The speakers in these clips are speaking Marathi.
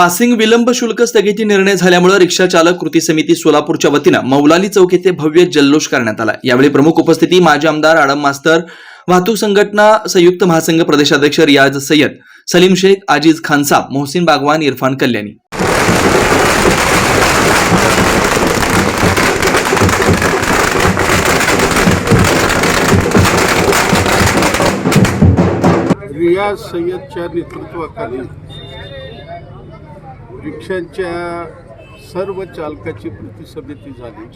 पासिंग विलंब शुल्क स्थगिती निर्णय झाल्यामुळे रिक्षा चालक कृती समिती सोलापूरच्या वतीनं मौलाली चौक येथे भव्य जल्लोष करण्यात आला. यावेळी प्रमुख उपस्थिती माजी आमदार आडम मास्तर वाहतूक संघटना संयुक्त महासंघ प्रदेशाध्यक्ष रियाज सय्यद सलीम शेख आजीज खानसा मोहसिन बागवान इरफान कल्याणी. रियाज सय्यदच्या नेतृत्वाखाली रिक्षांच्या सर्व चालकाची कृती समिती झाली.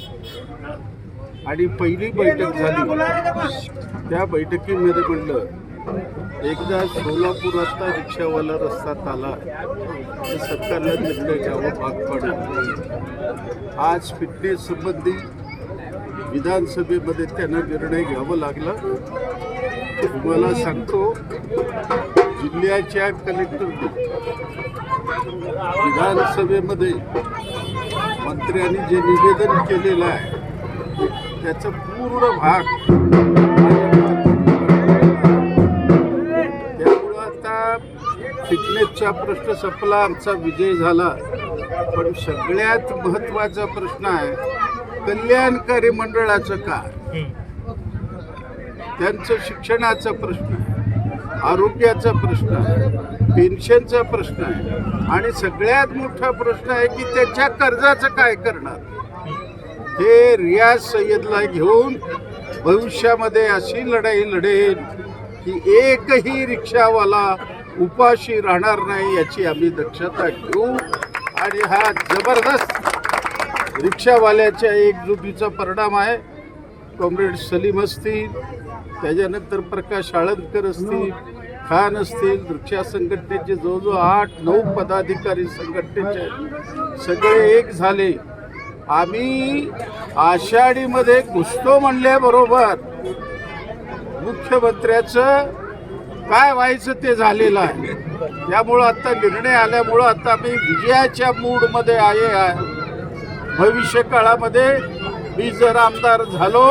आणि पहिली बैठक झाली. त्या बैठकीमध्ये म्हणलं एकदा सोलापूर रिक्षावाला रस्त्यात आला तर सरकारला निर्णय घ्यावा भाग पडेल आज फिटनेस संबंधी विधानसभेमध्ये त्यांना निर्णय घ्यावा लागला. तुम्हाला सांगतो जिल्ह्याच्या कलेक्टर विधानसभेमध्ये मंत्र्यांनी जे निवेदन केलेलं आहे त्याचा पूर्ण भाग त्यामुळं आता फिटनेसचा प्रश्न संपला आमचा विजय झाला. पण सगळ्यात महत्त्वाचा प्रश्न आहे कल्याणकारी मंडळाचं काय त्यांचं शिक्षणाचा प्रश्न. आरोग्याचा प्रश्न आहे पेन्शनचा प्रश्न आहे आणि सगळ्यात मोठा प्रश्न आहे की त्याच्या कर्जाचं काय करणार? हे रियाज सय्यदला घेऊन भविष्यामध्ये अशी लढाई लढेल की एकही रिक्षावाला उपाशी राहणार नाही याची आम्ही दक्षता घेऊ. आणि हा जबरदस्त रिक्षावाल्याच्या एकजुटीचा परिणाम आहे. कॉम्रेड सलीम असतील त्याच्यानंतर प्रकाश आळंदकर असतील खान असतील रिक्षा संघटनेचे जवळजवळ आठ नऊ पदाधिकारी संघटनेचे सगळे एक झाले. आम्ही आषाढीमध्ये घुसतो म्हणल्याबरोबर मुख्यमंत्र्याचं काय व्हायचं ते झालेलं आहे. त्यामुळं आता निर्णय आल्यामुळं आता आम्ही विजयाच्या मूडमध्ये आहे आहे. भविष्य काळामध्ये मी जर आमदार झालो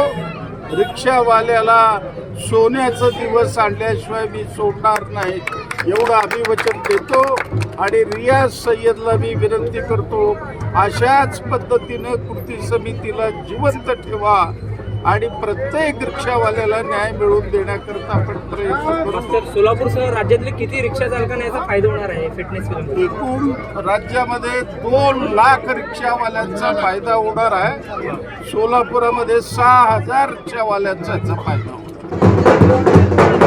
रिक्षावाल्याला सोन्याचा दिवस आणल्याशिवाय मी सोडणार नाही एवढं अभिवचन देतो आणि रियाज सय्यदला मी विनंती करतो अशाच पद्धतीनं कृती समितीला जिवंत ठेवा आणि प्रत्येक रिक्षावाल्याला न्याय मिळवून देण्याकरता आपण प्रयत्न करू. सोलापूरसह राज्यातले किती रिक्षा चालकांना याचा फायदा होणार आहे फिटनेस एकूण राज्यामध्ये दोन लाख रिक्षावाल्यांचा फायदा होणार आहे. सोलापुरामध्ये सहा हजार रिक्षावाल्यांचा याचा फायदा Thank you.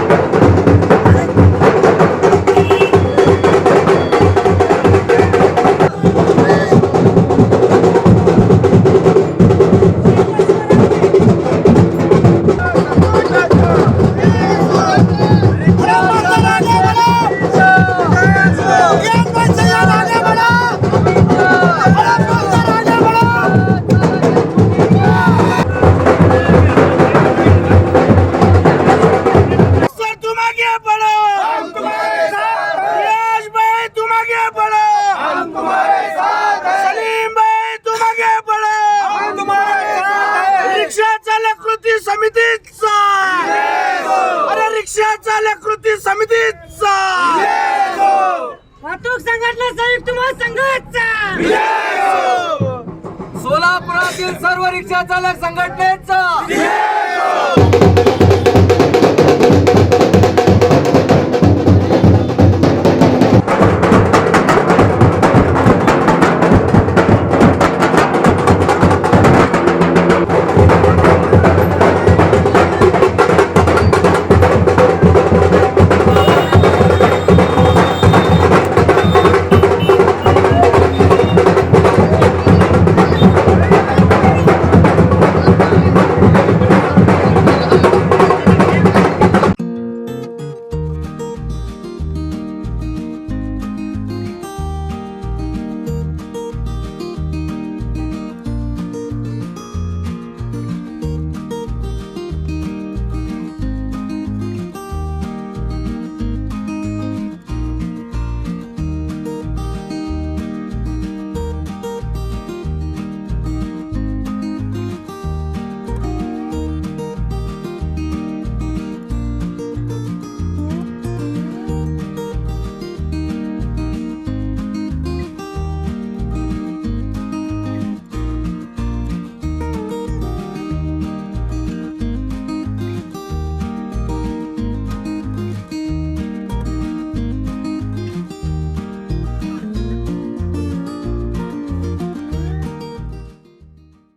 रिक्षा चालक कृती समितीचा. वाहतूक संघटना संयुक्त महासंघाचा सोलापुरातील सर्व रिक्षा चालक संघटनेचा.